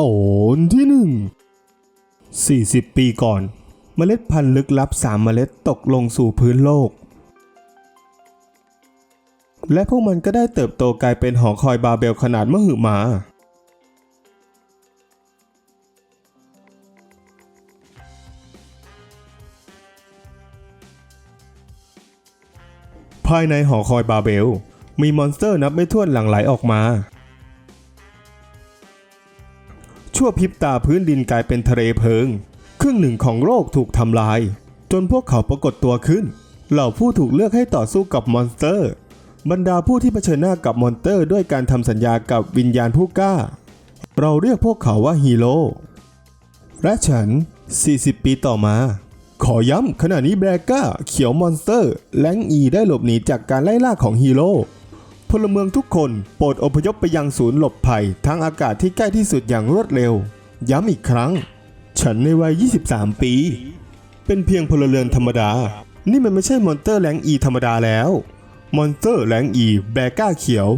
ตอนที่หนึ่ง40 ปีก่อน เมล็ดพันธุ์ลึกลับสามเมล็ดตกลงสู่พื้นโลก และพวกมันก็ได้เติบโตกลายเป็นหอคอยบาเบลขนาดมหึมา ภายในหอคอยบาเบล มีมอนสเตอร์นับไม่ถ้วนหลั่งไหลออกมา ชั่วพริบตาพื้นดินกลายเป็นทะเลเพลิง ครึ่งหนึ่งของโลกถูกทำลาย จนพวกเขาปรากฏตัวขึ้น เหล่าผู้ถูกเลือกให้ต่อสู้กับมอนสเตอร์ บรรดาผู้ที่เผชิญหน้ากับมอนสเตอร์ด้วยการทำสัญญากับวิญญาณผู้กล้า เราเรียกพวกเขาว่าฮีโร่และฉัน 40 ปีต่อมา ขอย้ำขณะนี้แบรก้า เขียวมอนสเตอร์ แลงอีได้หลบหนีจากการไล่ล่าของฮีโร่ พลเมืองทุกคนโปรดอพยพไปยังศูนย์หลบภัยทางอากาศที่ใกล้ที่สุดอย่างรวดเร็ว ย้ำอีกครั้ง ฉันในวัย 23 ปี เป็นเพียงพลเรือนธรรมดา นี่มันไม่ใช่มอนเตอร์แลงอีธรรมดาแล้ว มอนเตอร์แลงอีแบก้าเขียว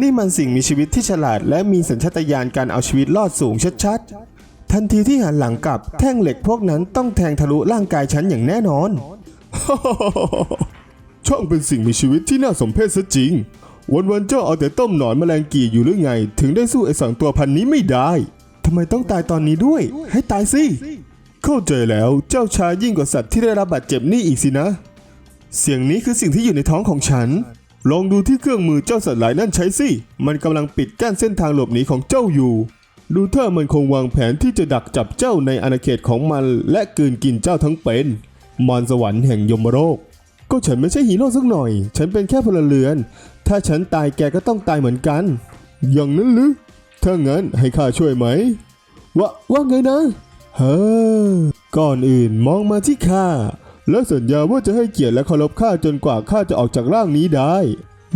นี่มันสิ่งมีชีวิตที่ฉลาด และมีสัญชาตญาณการเอาชีวิตรอดสูงชัดๆ ทันทีที่หันหลังกลับแท่งเหล็กพวกนั้นต้องแทงทะลุร่างกายฉันอย่างแน่นอน ช่างเป็นสิ่งมีชีวิตที่น่าสมเพชซะจริง วันๆเจ้าเอาแต่ต้มหนอนแมลงกี่อยู่หรือไง ถึงได้สู้ไอ้สองตัวพันนี้ไม่ได้ทำไมต้องตายตอนนี้ด้วย ให้ตายสิ เข้าใจแล้วเจ้าชายยิ่งกว่าสัตว์ที่ได้รับบาดเจ็บนี่อีกสินะ เสียงนี้คือสิ่งที่อยู่ในท้องของฉัน ลองดูที่เครื่องมือเจ้าสัตว์หลายนั่นใช้สิ มันกำลังปิดกั้นเส้นทางหลบหนีของเจ้าอยู่ ดูถ้ามันคงวางแผนที่จะดักจับเจ้าในอาณาเขตของมันและกลืนกินเจ้าทั้งเป็นมารสวรรค์แห่งยมโลกก็ฉันไม่ใช่ฮีโร่สักหน่อย ฉันเป็นแค่พลเรือน ถ้าฉันตายแกก็ต้องตายเหมือนกัน อย่างนั้นหรือถ้างั้นให้ข้าช่วยไหมวะว่าไงนะ เฮ้อ ก่อนอื่นมองมาที่ข้า แล้วสัญญาว่าจะให้เกียรติและเคารพข้าจนกว่าข้าจะออกจากร่างนี้ได้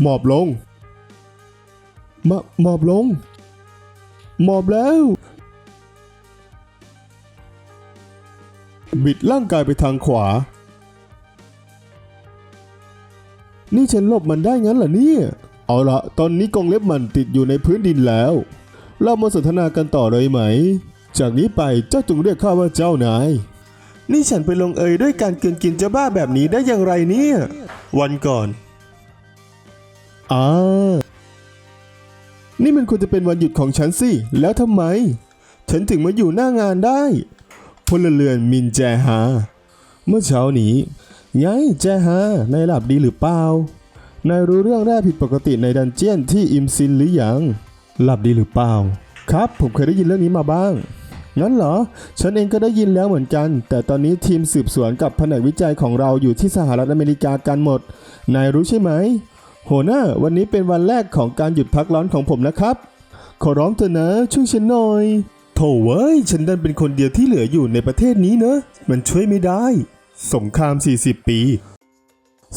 หมอบลงมหมอบลง หมอบแล้ว บิดร่างกายไปทางขวา นี่ฉันหลบมันได้งั้นเหรอเนี่ย เอาละตอนนี้กรงเล็บมันติดอยู่ในพื้นดินแล้ว เรามาสนทนากันต่อเลยไหม จากนี้ไปเจ้าจงเรียกข้าว่าเจ้านาย นี่ฉันไปลงเอยด้วยการเกินกินเจ้าบ้าแบบนี้ได้อย่างไรเนี่ย วันก่อนอ่านี่มันควรจะเป็นวันหยุดของฉันสิ แล้วทำไม ฉันถึงมาอยู่หน้างานได้ พลเรือนมินแจฮา เมื่อเช้านี้ ไงแจฮานายหลับดีหรือเปล่านายรู้เรื่องแรกผิดปกติในดันเจียนที่อิมซินหรือยัง หลับดีหรือเปล่า ครับผมเคยได้ยินเรื่องนี้มาบ้าง งั้นเหรอ ฉันเองก็ได้ยินแล้วเหมือนกัน แต่ตอนนี้ทีมสืบสวนกับแผนกวิจัยของเราอยู่ที่สหรัฐอเมริกากันหมด นายรู้ใช่ไหมหัวหน้าวันนี้เป็นวันแรกของการหยุดพักร้อนของผมนะครับ ขอร้องเถอะนะช่วยฉันหน่อย โถเว้ย ฉันดันเป็นคนเดียวที่เหลืออยู่ในประเทศนี้เนอะ มันช่วยไม่ได้ สงคราม 40 ปี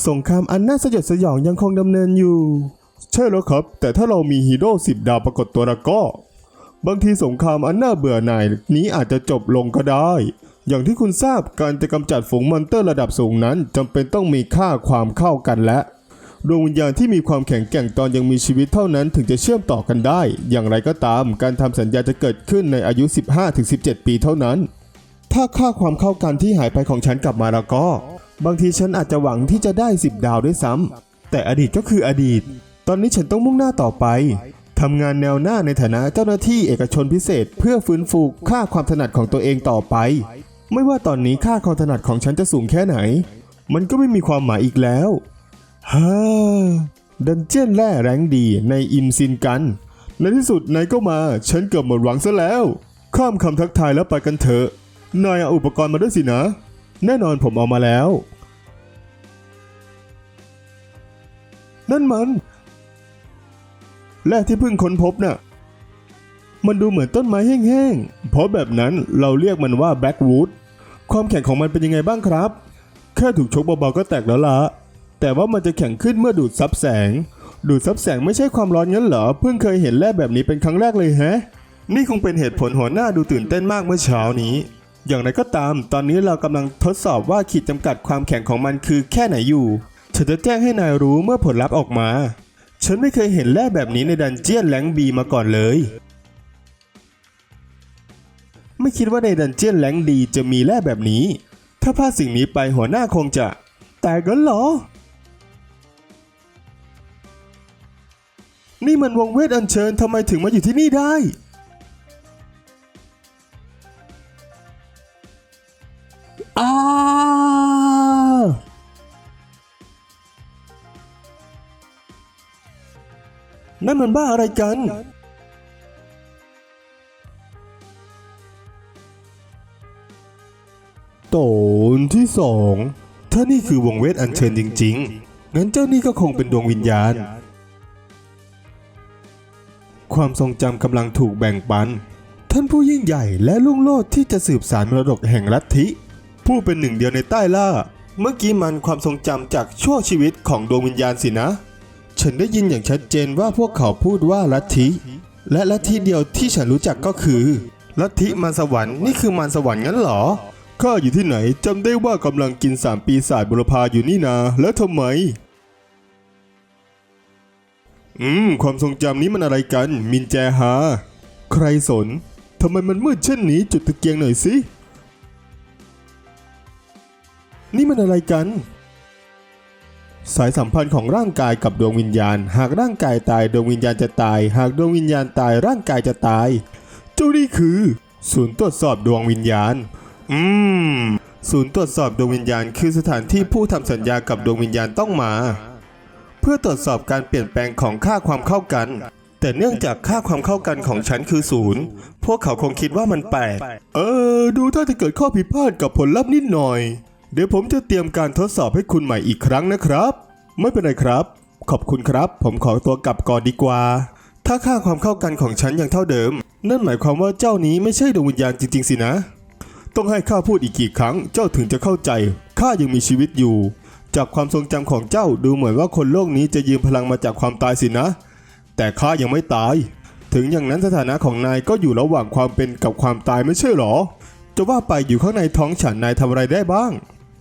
สงครามอันน่าสยดสยองยังคงดำเนินอยู่ ใช่แล้วครับ แต่ถ้าเรามีฮีโร่สิบดาวปรากฏตัวล้วก็ บางทีสงครามอันน่าเบื่อหน่ายนี้อาจจะจบลงก็ได้ อย่างที่คุณทราบการจะกำจัดฝูงมอนเตอร์ระดับสูงนั้นจำเป็นต้องมีค่าความเข้ากันและดวงวิญญาณที่มีความแข็งแกร่งตอนยังมีชีวิตเท่านั้นถึงจะเชื่อมต่อกันได้ อย่างไรก็ตาม การทำสัญญาจะเกิดขึ้นในอายุ 15-17 ปีเท่านั้น ถ้าค่าความเข้ากันที่หายไปของฉันกลับมาแล้วก็ บางทีฉันอาจจะหวังที่จะได้ 10 ดาวด้วยซ้ำแต่อดีตก็คืออดีต ตอนนี้ฉันต้องมุ่งหน้าต่อไปทำงานแนวหน้าในฐานะเจ้าหน้าที่เอกชนพิเศษ เพื่อฟื้นฟูค่าความถนัดของตัวเองต่อไป ไม่ว่าตอนนี้ค่าความถนัดของฉันจะสูงแค่ไหน มันก็ไม่มีความหมายอีกแล้วฮ่าดันเจียนแร่แรงดีในอิมซินกันในที่สุดนายก็มา ฉันเกือบหมดหวังซะแล้ว ข้ามคำทักทายแล้วไปกันเถอะ นายเอาอุปกรณ์มาด้วยสินะ แน่นอนผมเอามาแล้ว นั่นมันแร่ที่เพิ่งค้นพบน่ะ มันดูเหมือนต้นไม้แห้งๆ เพราะแบบนั้นเราเรียกมันว่าแบ็กวูด ความแข็งของมันเป็นยังไงบ้างครับ แค่ถูกชกเบาๆก็แตกแล้วละแต่ว่ามันจะแข็งขึ้นเมื่อดูดซับแสง ดูดซับแสงไม่ใช่ความร้อนงั้นเหรอ เพิ่งเคยเห็นแร่แบบนี้เป็นครั้งแรกเลยแฮะ นี่คงเป็นเหตุผลหัวหน้าดูตื่นเต้นมากเมื่อเช้านี้ อย่างไรก็ตาม ตอนนี้เรากำลังทดสอบว่าขีดจำกัดความแข็งของมันคือแค่ไหนอยู่ ฉันจะแจ้งให้นายรู้เมื่อผลลัพธ์ออกมา ฉันไม่เคยเห็นแร่แบบนี้ในดันเจียนแหลงบีมาก่อนเลย ไม่คิดว่าในดันเจียนแหลงดีจะมีแร่แบบนี้ ถ้าพลาดสิ่งนี้ไปหัวหน้าคงจะ แต่กันเหรอ นี่มันวงเวทอัญเชิญทำไมถึงมาอยู่ที่นี่ได้ อ้านั่นมันบ้าอะไรกันโตนที่สอง ถ้านี่คือวงเวทอัญเชิญจริง ๆ งั้นเจ้านี่ก็คงเป็นดวงวิญญาณ ความทรงจำกำลังถูกแบ่งปัน ท่านผู้ยิ่งใหญ่และลุ่งโลดที่จะสืบสารมรดกแห่งลัทธิ ผู้เป็นหนึ่งเดียวในใต้ล่า เมื่อกี้มันความทรงจำจากช่วงชีวิตของดวงวิญญาณสินะ ฉันได้ยินอย่างชัดเจนว่าพวกเขาพูดว่าลัทธิ และลัทธิเดียวที่ฉันรู้จักก็คือ ลัทธิมารสวรรค์นี่คือมารสวรรค์งั้นเหรอข้าอยู่ที่ไหนจำได้ว่ากำลังกินสามปีศาจบุรพาอยู่นี่นา แล้วทำไม อืม ความทรงจำนี้มันอะไรกัน มินแจฮา ใครสน ทำไมมันมืดเช่นนี้จุดตะเกียงหน่อยสิ นี่มันอะไรกัน สายสัมพันธ์ของร่างกายกับดวงวิญญาณ หากร่างกายตายดวงวิญญาณจะตาย หากดวงวิญญาณตายร่างกายจะตาย เจ้านี่คือ ศูนย์ตรวจสอบดวงวิญญาณ อืม ศูนย์ตรวจสอบดวงวิญญาณ คือสถานที่ผู้ทำสัญญากับดวงวิญญาณต้องมา เพื่อตรวจสอบการเปลี่ยนแปลงของค่าความเข้ากัน แต่เนื่องจากค่าความเข้ากันของฉันคือศูนย์พวกเขาคงคิดว่ามันแปลกเออ ดูถ้าจะเกิดข้อผิดพลาดกับผลลัพธ์นิดหน่อย เดี๋ยวผมจะเตรียมการทดสอบให้คุณใหม่อีกครั้งนะครับ ไม่เป็นไรครับ ขอบคุณครับ ผมขอตัวกลับก่อนดีกว่า ถ้าค่าความเข้ากันของฉันยังเท่าเดิม นั่นหมายความว่าเจ้านี้ไม่ใช่ดวงวิญญาณจริงๆสินะ ต้องให้ข้าพูดอีกกี่ครั้งเจ้าถึงจะเข้าใจข้ายังมีชีวิตอยู่ จากความทรงจำของเจ้าดูเหมือนว่าคนโลกนี้จะยืมพลังมาจากความตายสินะ แต่ข้ายังไม่ตาย ถึงอย่างนั้นสถานะของนายก็อยู่ระหว่างความเป็นกับความตายไม่ใช่หรอ จะว่าไปอยู่ข้างในท้องฉันนายทำอะไรได้บ้าง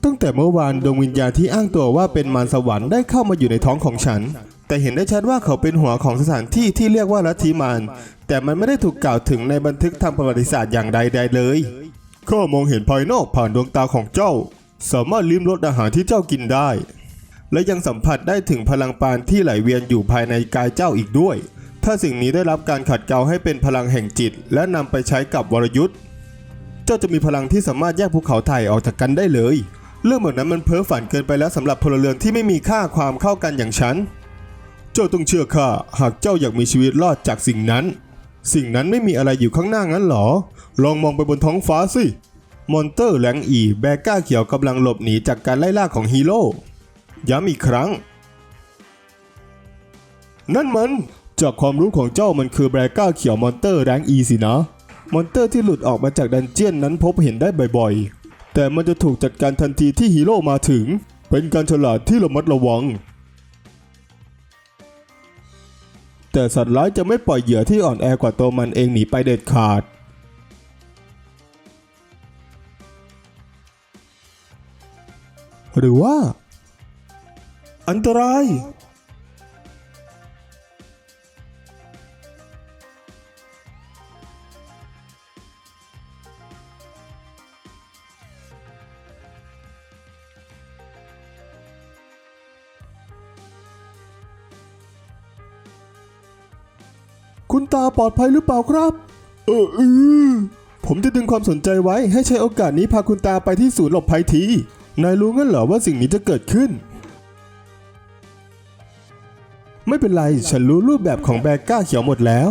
ตั้งแต่เมื่อวานดวงวิญญาณที่อ้างตัวว่าเป็นมารสวรรค์ได้เข้ามาอยู่ในท้องของฉัน แต่เห็นได้ชัดว่าเขาเป็นหัวของสถานที่ที่เรียกว่าลัทธิมารแต่มันไม่ได้ถูกกล่าวถึงในบันทึกทางประวัติศาสตร์อย่างใดๆเลยข้ามองเห็นภายนอกผ่านดวงตาของเจ้า สามารถลิ้มรสอาหารที่เจ้ากินได้ และยังสัมผัสได้ถึงพลังปานที่ไหลเวียนอยู่ภายในกายเจ้าอีกด้วย ถ้าสิ่งนี้ได้รับการขัดเกลาให้เป็นพลังแห่งจิต และนำไปใช้กับวรยุทธ์ เจ้าจะมีพลังที่สามารถแยกภูเขาไทยออกจากกันได้เลย เรื่องแบบนั้นมันเพ้อฝันเกินไปแล้วสำหรับพลเรือนที่ไม่มีค่าความเข้ากันอย่างฉัน เจ้าต้องเชื่อข้าหากเจ้าอยากมีชีวิตรอดจากสิ่งนั้น สิ่งนั้นไม่มีอะไรอยู่ข้างหน้างั้นหรอ ลองมองไปบนท้องฟ้าสิ มอนเตอร์แหลงอีแบก้าเขียวกำลังหลบหนีจากการไล่ล่าของฮีโร่ย้ำอีกครั้ง นั่นมันจากความรู้ของเจ้ามันคือแบก้าเขียวมอนเตอร์แรงอีสินะ มอนเตอร์ที่หลุดออกมาจากดันเจียนนั้นพบเห็นได้บ่อยๆ แต่มันจะถูกจัดการทันทีที่ฮีโร่มาถึง เป็นการฉลาดที่ระมัดระวัง แต่สัตว์ร้ายจะไม่ปล่อยเหยื่อที่อ่อนแอกว่าตัวมันเองหนีไปเด็ดขาด หรือว่า อันตราย ตาปลอดภัยหรือเปล่าครับ เออเออผมจะดึงความสนใจไว้ให้ใช้โอกาสนี้พาคุณตาไปที่ศูนย์หลบภัยที นายรู้งั้นเหรอว่าสิ่งนี้จะเกิดขึ้น ไม่เป็นไร ฉันรู้รูปแบบของแบก้าเขียวหมดแล้ว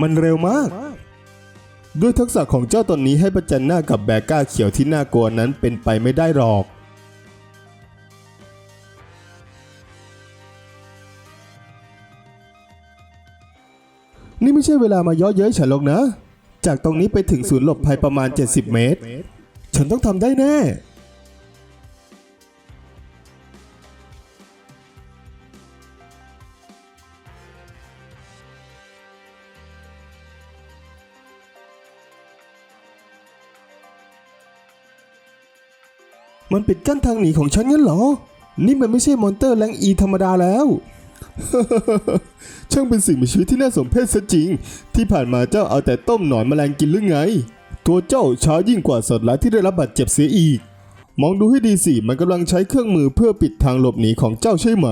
มันเร็วมาก ด้วยทักษะของเจ้าตนนี้ให้ประจันหน้ากับแบก้าเขียวที่น่ากลัวนั้นเป็นไปไม่ได้หรอก นี่ไม่ใช่เวลามาย่อเย้ยฉันหรอกนะ จากตรงนี้ไปถึงศูนย์หลบภัยประมาณ 70 เมตร ฉันต้องทำได้แน่ มันปิดกั้นทางหนีของฉันงั้นเหรอ นี่มันไม่ใช่มอนเตอร์แรงอีธรรมดาแล้ว ช่างเป็นสิ่งมีชีวิตที่น่าสมเพชซะจริง ที่ผ่านมาเจ้าเอาแต่ต้มหนอนแมลงกินหรือไง ตัวเจ้าช้ายิ่งกว่าสัตว์ร้ายที่ได้รับบาดเจ็บเสียอีก มองดูให้ดีสิมันกำลังใช้เครื่องมือเพื่อปิดทางหลบหนีของเจ้าใช่ไหม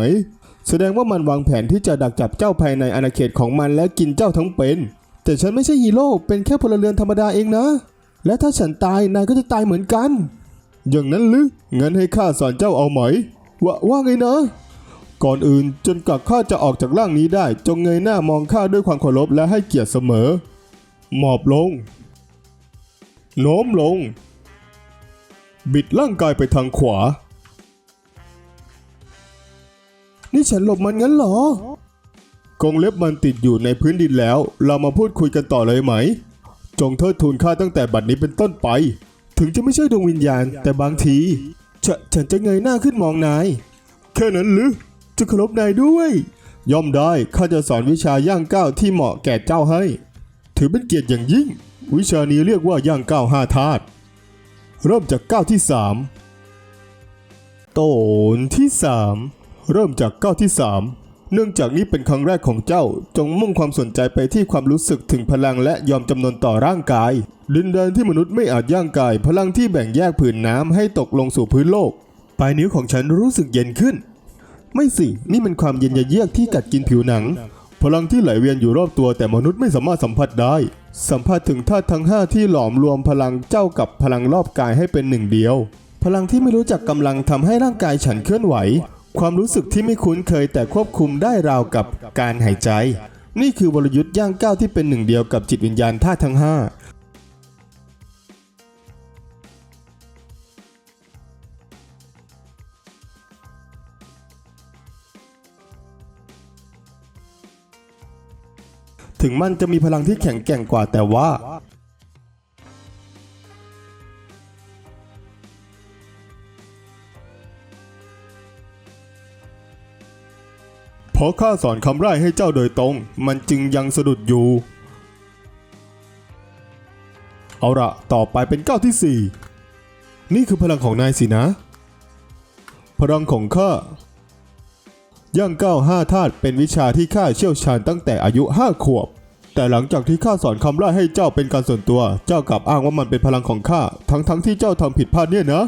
แสดงว่ามันวางแผนที่จะดักจับเจ้าภายในอาณาเขตของมันและกินเจ้าทั้งเป็น แต่ฉันไม่ใช่ฮีโร่เป็นแค่พลเรือนธรรมดาเองนะ และถ้าฉันตายนายก็จะตายเหมือนกัน อย่างนั้นหรืองั้นให้ข้าสอนเจ้าเอาไหมว่าว่าไงนะ ก่อนอื่นจนกว่าข้าจะออกจากร่างนี้ได้ จงเงยหน้ามองข้าด้วยความเคารพและให้เกียรติเสมอ หมอบลง โน้มลง บิดร่างกายไปทางขวา นี่ฉันหลบมันงั้นเหรอกรงเล็บมันติดอยู่ในพื้นดินแล้ว เรามาพูดคุยกันต่อเลยไหม จงเทิดทูนข้าตั้งแต่บัดนี้เป็นต้นไป ถึงจะไม่ใช่ดวงวิญญาณแต่บางทีฉฉันจะเงยหน้าขึ้นมองนาย แค่นั้นหรือ จะเคารพนายด้วย ย่อมได้ข้าจะสอนวิชาย่างก้าวที่เหมาะแก่เจ้าให้ ถือเป็นเกียรติอย่างยิ่ง วิชานี้เรียกว่าย่างก้าวห้าธาตุเริ่มจากก้าวที่สามโตนที่สามเริ่มจากก้าวที่สามเนื่องจากนี้เป็นครั้งแรกของเจ้า จงมุ่งความสนใจไปที่ความรู้สึกถึงพลังและยอมจำนนต่อร่างกาย ดินแดนที่มนุษย์ไม่อาจย่างกาย พลังที่แบ่งแยกผืนน้ำให้ตกลงสู่พื้นโลก ปลายนิ้วของฉันรู้สึกเย็นขึ้น ไม่สิ นี่มันความเย็นยะเยือกที่กัดกินผิวหนัง พลังที่ไหลเวียนอยู่รอบตัวแต่มนุษย์ไม่สามารถสัมผัสได้ สัมผัสถึงธาตุทั้ง 5 ที่หลอมรวมพลังเจ้ากับพลังรอบกายให้เป็นหนึ่งเดียว พลังที่ไม่รู้จักกำลังทำให้ร่างกายฉันเคลื่อนไหว ความรู้สึกที่ไม่คุ้นเคยแต่ควบคุมได้ราวกับการหายใจ นี่คือวรยุทธ์ย่างก้าวที่เป็นหนึ่งเดียวกับจิตวิญญาณธาตุทั้ง 5 ถึงมันจะมีพลังที่แข็งแกร่งกว่าแต่ว่า เพราะข้าสอนคำไร้ให้เจ้าโดยตรง มันจึงยังสะดุดอยู่ เอาละต่อไปเป็นก้าวที่ 4 นี่คือพลังของนายสินะ พลังของข้า ย่างก้าวห้าธาตุเป็นวิชาที่ข้าเชี่ยวชาญตั้งแต่อายุห้าขวบ แต่หลังจากที่ข้าสอนคำไล่ให้เจ้าเป็นการส่วนตัว เจ้ากลับอ้างว่ามันเป็นพลังของข้า ทั้งๆทที่เจ้าทำผิดพลาดเนี่ยนะ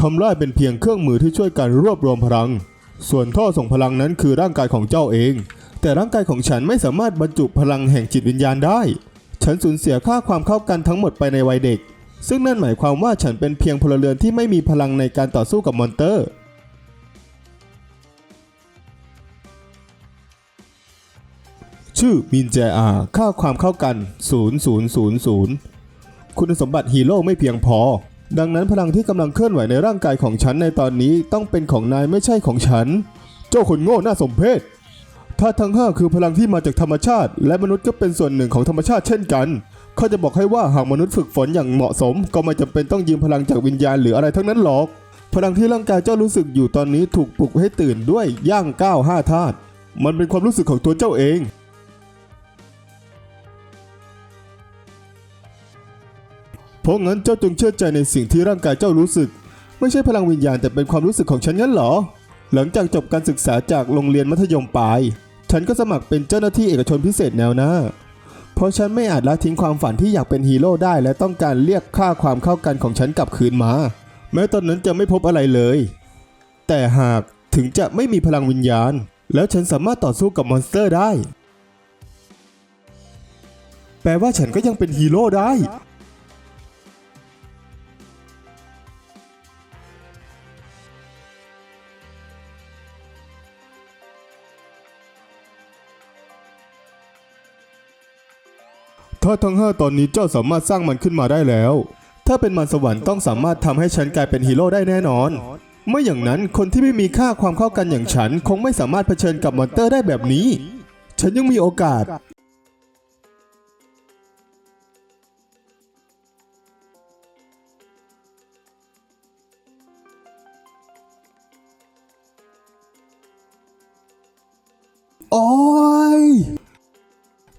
คำไล่เป็นเพียงเครื่องมือที่ช่วยกันรวบรวมพลัง ส่วนท่อส่งพลังนั้นคือร่างกายของเจ้าเอง แต่ร่างกายของฉันไม่สามารถบรรจุพลังแห่งจิตวิญญาณได้ ฉันสูญเสียค่าความเข้ากันทั้งหมดไปในวัยเด็ก ซึ่งนั่นหมายความว่าฉันเป็นเพียงพลเรือนที่ไม่มีพลังในการต่อสู้กับมอนเตอร์ ชื่อมินแจอาค่าความเข้ากัน 0000 คุณสมบัติฮีโร่ไม่เพียงพอ ดังนั้นพลังที่กำลังเคลื่อนไหวในร่างกายของฉันในตอนนี้ต้องเป็นของนายไม่ใช่ของฉัน เจ้าคนโง่น่าสมเพชธาตุทั้งห้าคือพลังที่มาจากธรรมชาติ และมนุษย์ก็เป็นส่วนหนึ่งของธรรมชาติเช่นกันเขาจะบอกให้ว่าหากมนุษย์ฝึกฝนอย่างเหมาะสม ก็ไม่จำเป็นต้องยืมพลังจากวิญญาณหรืออะไรทั้งนั้นหรอก พลังที่ร่างกายเจ้ารู้สึกอยู่ตอนนี้ถูกปลุกให้ตื่นด้วยย่างก้าวห้าธาตุมันเป็นความรู้สึกของตัวเจ้าเอง ราะงั้นเจ้าจงเชื่อใจในสิ่งที่ร่างกายเจ้ารู้สึก ไม่ใช่พลังวิญญาณแต่เป็นความรู้สึกของฉันงั้นเหรอ หลังจากจบการศึกษาจากโรงเรียนมัธยมปลาย ฉันก็สมัครเป็นเจ้าหน้าที่เอกชนพิเศษแนวหน้า เพราะฉันไม่อาจละทิ้งความฝันที่อยากเป็นฮีโร่ได้ และต้องการเรียกค่าความเข้ากันของฉันกลับคืนมา แม้ตอนนั้นจะไม่พบอะไรเลย แต่หากถึงจะไม่มีพลังวิญญาณ แล้วฉันสามารถต่อสู้กับมอนสเตอร์ได้ แปลว่าฉันก็ยังเป็นฮีโร่ได้ ถ้าทั้งห้าตอนนี้เจ้าสามารถสร้างมันขึ้นมาได้แล้ว ถ้าเป็นมันสวรรค์ต้องสามารถทำให้ฉันกลายเป็นฮีโร่ได้แน่นอน ไม่อย่างนั้นคนที่ไม่มีค่าความเข้ากันอย่างฉัน คงไม่สามารถเผชิญกับมอนเตอร์ได้แบบนี้ ฉันยังมีโอกาส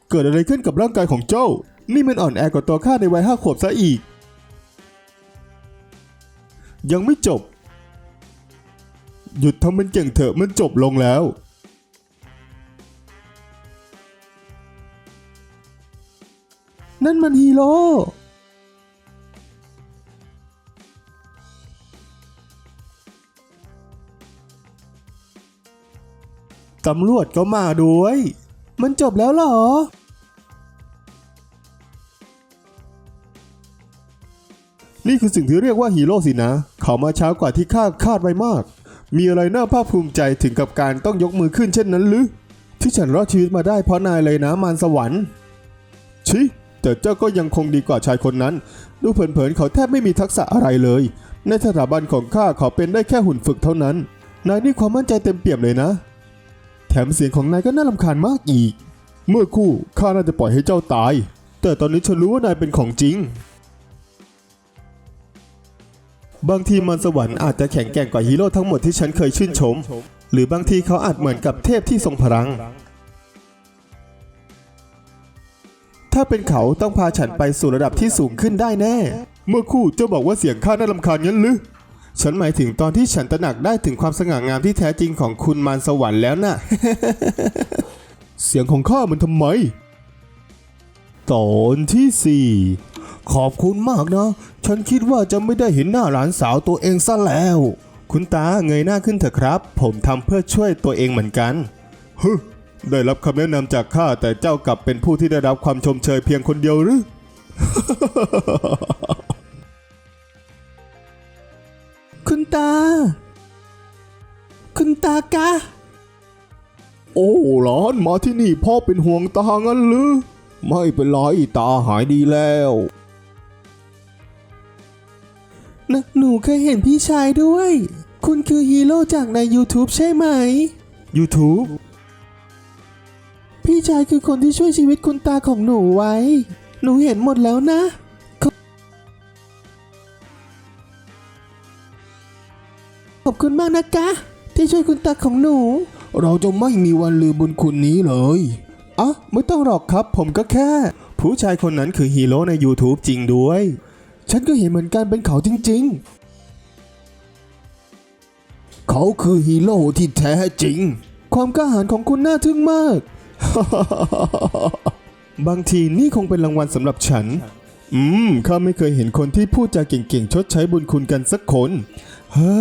เกิดอะไรขึ้นกับร่างกายของเจ้า นี่มันอ่อนแอกว่าตัวข้าในวัยห้าขวบซะอีก ยังไม่จบ หยุดทำมันเก่งเถอะมันจบลงแล้ว นั่นมันฮีโร่ตำรวจก็มาด้วย มันจบแล้วเหรอ นี่คือสิ่งที่เรียกว่าฮีโร่สินะ เขามาช้ากว่าที่คาดคาดไว้มาก มีอะไรน่าภาคภูมิใจถึงกับการต้องยกมือขึ้นเช่นนั้นหรือ ที่ฉันรอดชีวิตมาได้เพราะนายเลยนะมารสวรรค์ชิแต่เจ้าก็ยังคงดีกว่าชายคนนั้น ดูเผินๆเขาแทบไม่มีทักษะอะไรเลย ในสถาบันของข้าเขาเป็นได้แค่หุ่นฝึกเท่านั้น นายนี่ความมั่นใจเต็มเปี่ยมเลยนะ แถมเสียงของนายก็น่ารำคาญมากอีก เมื่อคู่ข้าน่าจะปล่อยให้เจ้าตาย แต่ตอนนี้ฉันรู้ว่านายเป็นของจริง บางทีมันสวรรค์อาจจะแข็งแกร่งกว่าฮีโร่ทั้งหมดที่ฉันเคยชื่นชม หรือบางทีเขาอาจเหมือนกับเทพที่ทรงพลัง ถ้าเป็นเขาต้องพาฉันไปสู่ระดับที่สูงขึ้นได้แน่ เมื่อคู่เจ้าบอกว่าเสียงข้าน่ารำคาญงั้นหรือ ฉันหมายถึงตอนที่ฉันตระหนักได้ถึงความสง่างามที่แท้จริงของคุณมารสวรรค์แล้วน่ะ เสียงของข้ามันทำไม ตอนที่สี่ขอบคุณมากนะ ฉันคิดว่าจะไม่ได้เห็นหน้าหลานสาวตัวเองซะแล้ว คุณตาเงยหน้าขึ้นเถอะครับ ผมทำเพื่อช่วยตัวเองเหมือนกันฮึได้รับคำแนะนำจากข้าแต่เจ้ากลับเป็นผู้ที่ได้รับความชมเชยเพียงคนเดียวหรือ คุณตา คุณตากะ โอ้หลานมาที่นี่พ่อเป็นห่วงตางั้นหรือ ไม่เป็นไรตาหายดีแล้วนหนูเคยเห็นพี่ชายด้วย คุณคือฮีโร่จากใน YouTube ใช่ไหม YouTube พี่ชายคือคนที่ช่วยชีวิตคุณตาของหนูไว้ หนูเห็นหมดแล้วนะ อบคุณมากนะกะที่ช่วยคุณตาของหนู เราจะไม่มีวันลืมบุญคุณนี้เลยอะไม่ต้องหรอกครับ ผมก็แค่ ผู้ชายคนนั้นคือฮีโร่ใน YouTube จริงด้วย ฉันก็เห็นเหมือนกันเป็นเขาจริง ๆ เขาคือฮีโร่ที่แท้จริง ความกล้าหาญของคุณน่าทึ่งมาก บางทีนี่คงเป็นรางวัลสำหรับฉัน อืม ข้าไม่เคยเห็นคนที่พูดจาเก่งๆ ชดใช้บุญคุณกันสักคน เฮ่า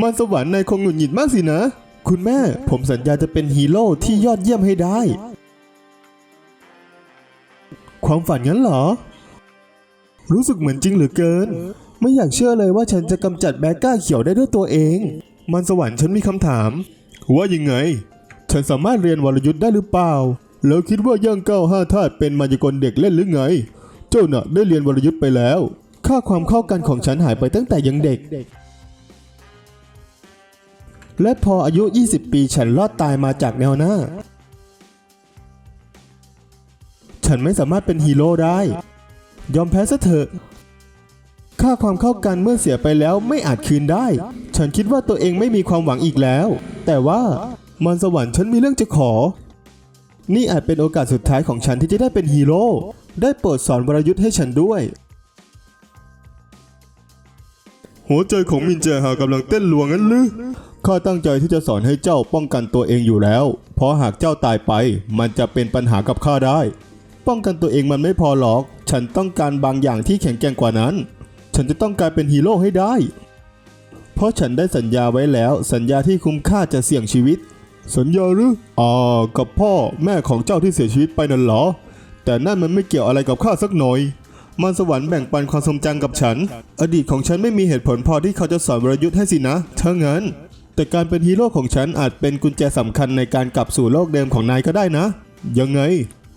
มันสวรรค์นายคงหงุดหงิดมากสินะ คุณแม่ ผมสัญญาจะเป็นฮีโร่ที่ยอดเยี่ยมให้ได้ ความฝันงั้นเหรอ รู้สึกเหมือนจริงเหลือเกิน ไม่อยากเชื่อเลยว่าฉันจะกำจัดแบก้าเขียวได้ด้วยตัวเอง มันสวรรค์ฉันมีคำถาม ว่ายังไง ฉันสามารถเรียนวรยุทธ์ได้หรือเปล่า แล้วคิดว่าย่างก้าห้าธาตุเป็นมายากลเด็กเล่นหรือไง เจ้าน่ะได้เรียนวรยุทธ์ไปแล้ว ค่าความเข้ากันของฉันหายไปตั้งแต่ยังเด็ก และพออายุ 20 ปีฉันรอดตายมาจากแนวหน้า ฉันไม่สามารถเป็นฮีโร่ได้ ยอมแพ้ซะเถอะค่าความเข้ากันเมื่อเสียไปแล้วไม่อาจคืนได้ ฉันคิดว่าตัวเองไม่มีความหวังอีกแล้ว แต่ว่ามันสวรรค์ฉันมีเรื่องจะขอ นี่อาจเป็นโอกาสสุดท้ายของฉันที่จะได้เป็นฮีโร่ ได้โปรดสอนวรยุทธ์ให้ฉันด้วย หัวใจของมินแจหากำลังเต้นรัวงั้นหรือ ข้าตั้งใจที่จะสอนให้เจ้าป้องกันตัวเองอยู่แล้ว เพราะหากเจ้าตายไป มันจะเป็นปัญหากับข้าได้ ป้องกันตัวเองมันไม่พอหรอก ฉันต้องการบางอย่างที่แข็งแกร่งกว่านั้น ฉันจะต้องกลายเป็นฮีโร่ให้ได้ เพราะฉันได้สัญญาไว้แล้ว สัญญาที่คุ้มค่าจะเสี่ยงชีวิต สัญญาหรืออ่ากับพ่อแม่ของเจ้าที่เสียชีวิตไปนั่นเหรอ แต่นั่นมันไม่เกี่ยวอะไรกับข้าสักหน่อยมันสวรรค์แบ่งปันความทรงจำกับฉัน อดีตของฉันไม่มีเหตุผลพอที่เขาจะสอนวรยุทธ์ให้สินะถ้างั้น แต่การเป็นฮีโร่ของฉันอาจเป็นกุญแจสำคัญในการกลับสู่โลกเดิมของนายก็ได้นะ ยังไง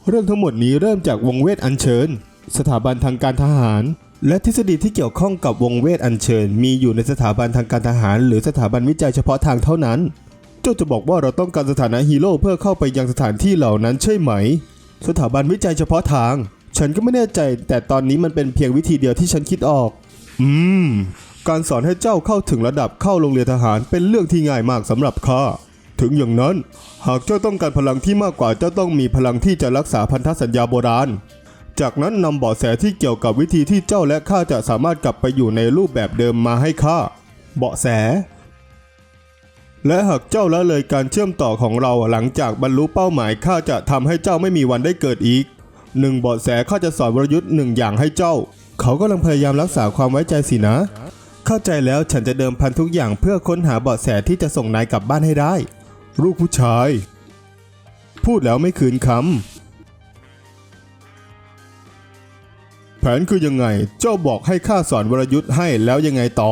เรื่องทั้งหมดนี้เริ่มจากวงเวทอัญเชิญ สถาบันทางการทหาร และทฤษฎีที่เกี่ยวข้องกับวงเวทอัญเชิญ มีอยู่ในสถาบันทางการทหาร หรือสถาบันวิจัยเฉพาะทางเท่านั้น เจ้าจะบอกว่าเราต้องการสถานะฮีโร่เพื่อเข้าไปยังสถานที่เหล่านั้นใช่ไหม สถาบันวิจัยเฉพาะทาง ฉันก็ไม่แน่ใจ แต่ตอนนี้มันเป็นเพียงวิธีเดียวที่ฉันคิดออก อืม การสอนให้เจ้าเข้าถึงระดับเข้าโรงเรียนทหารเป็นเรื่องที่ง่ายมากสำหรับข้าถึงอย่างนั้น หากเจ้าต้องการพลังที่มากกว่าเจ้าต้องมีพลังที่จะรักษาพันธสัญญาโบราณ จากนั้นนำเบาะแสที่เกี่ยวกับวิธีที่เจ้าและข้าจะสามารถกลับไปอยู่ในรูปแบบเดิมมาให้ข้าเบาะแส และหากเจ้าละเลยการเชื่อมต่อของเราหลังจากบรรลุเป้าหมายข้าจะทำให้เจ้าไม่มีวันได้เกิดอีกหนึ่งเบาะแสข้าจะสอนวรยุทธ์หนึ่งอย่างให้เจ้า เขากำลังพยายามรักษาความไว้ใจสินะ เข้าใจแล้วฉันจะเดิมพันทุกอย่างเพื่อค้นหาเบาะแสที่จะส่งนายกลับบ้านให้ได้ ลูกผู้ชาย พูดแล้วไม่คืนคำแผนคือยังไง เจ้าบอกให้ข้าสอนวรยุทธ์ให้แล้วยังไงต่อ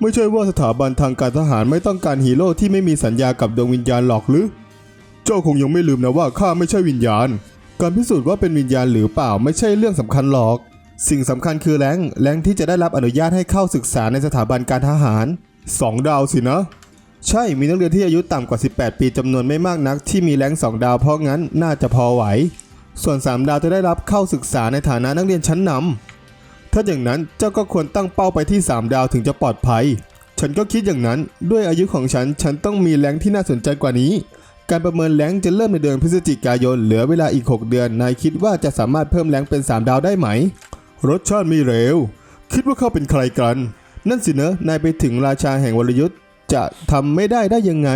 ไม่ใช่ว่าสถาบันทางการทหารไม่ต้องการฮีโร่ที่ไม่มีสัญญากับดวงวิญญาณหรอกหรือ เจ้าคงยังไม่ลืมนะว่าข้าไม่ใช่วิญญาณ การพิสูจน์ว่าเป็นวิญญาณหรือเปล่าไม่ใช่เรื่องสำคัญหรอก สิ่งสำคัญคือแรงแรงที่จะได้รับอนุญาตให้เข้าศึกษาในสถาบันการทหารสองดาวสินะ ใช่มีนักเรียนที่อายุต่ำกว่า 18 ปีจำนวนไม่มากนัก ที่มีแรงค์สองดาวเพราะงั้นน่าจะพอไหว ส่วน 3 ดาวจะได้รับเข้าศึกษาในฐานะนักเรียนชั้นนำถ้าอย่างนั้นเจ้าก็ควรตั้งเป้าไปที่ 3 ดาวถึงจะปลอดภัย ฉันก็คิดอย่างนั้นด้วยอายุของฉันฉันต้องมีแรงที่น่าสนใจกว่านี้การประเมินแรงจะเริ่มในเดือนพฤศจิกายน เหลือเวลาอีก 6 เดือน นายคิดว่าจะสามารถเพิ่มแรงเป็น 3 ดาวได้ไหม รสชาติไม่เร็วคิดว่าเขาเป็นใครกัน นั่นสินะนายไปถึงราชาแห่งวรยุทธ์จะทำไม่ได้ได้ยังไง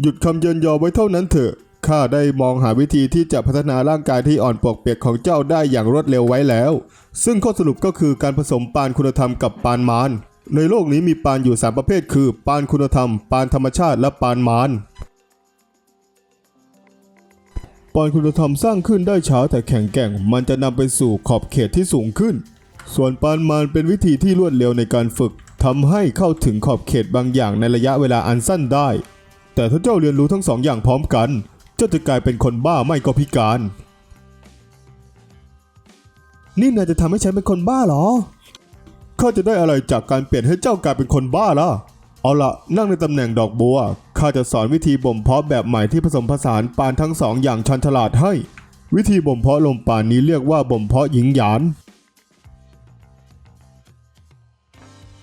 หยุดคำเยินยอไว้เท่านั้นเถอะข้าได้มองหาวิธีที่จะพัฒนาร่างกายที่อ่อนปวกเปียกของเจ้าได้อย่างรวดเร็วไว้แล้ว ซึ่งข้อสรุปก็คือการผสมปานคุณธรรมกับปานมารในโลกนี้มีปานอยู่ 3 ประเภทคือ ปานคุณธรรม ปานธรรมชาติและปานมาร ปานคุณธรรมสร้างขึ้นได้ช้าแต่แข็งแกร่ง มันจะนำไปสู่ขอบเขตที่สูงขึ้น ส่วนปานมารเป็นวิธีที่รวดเร็วในการฝึกทำให้เข้าถึงขอบเขตบางอย่างในระยะเวลาอันสั้นได้ แต่ถ้าเจ้าเรียนรู้ทั้งสองอย่างพร้อมกันเจ้าจะกลายเป็นคนบ้าไม่ก็พิการ นี่นายจะทำให้ฉันเป็นคนบ้าเหรอข้าจะได้อะไรจากการเปลี่ยนให้เจ้ากลายเป็นคนบ้าล่ะ เอาละนั่งในตำแหน่งดอกบัว ข้าจะสอนวิธีบ่มเพาะแบบใหม่ที่ผสมผสานปานทั้งสองอย่างชันฉลาดให้ วิธีบ่มเพาะลมปานนี้เรียกว่าบ่มเพาะหญิงหยาน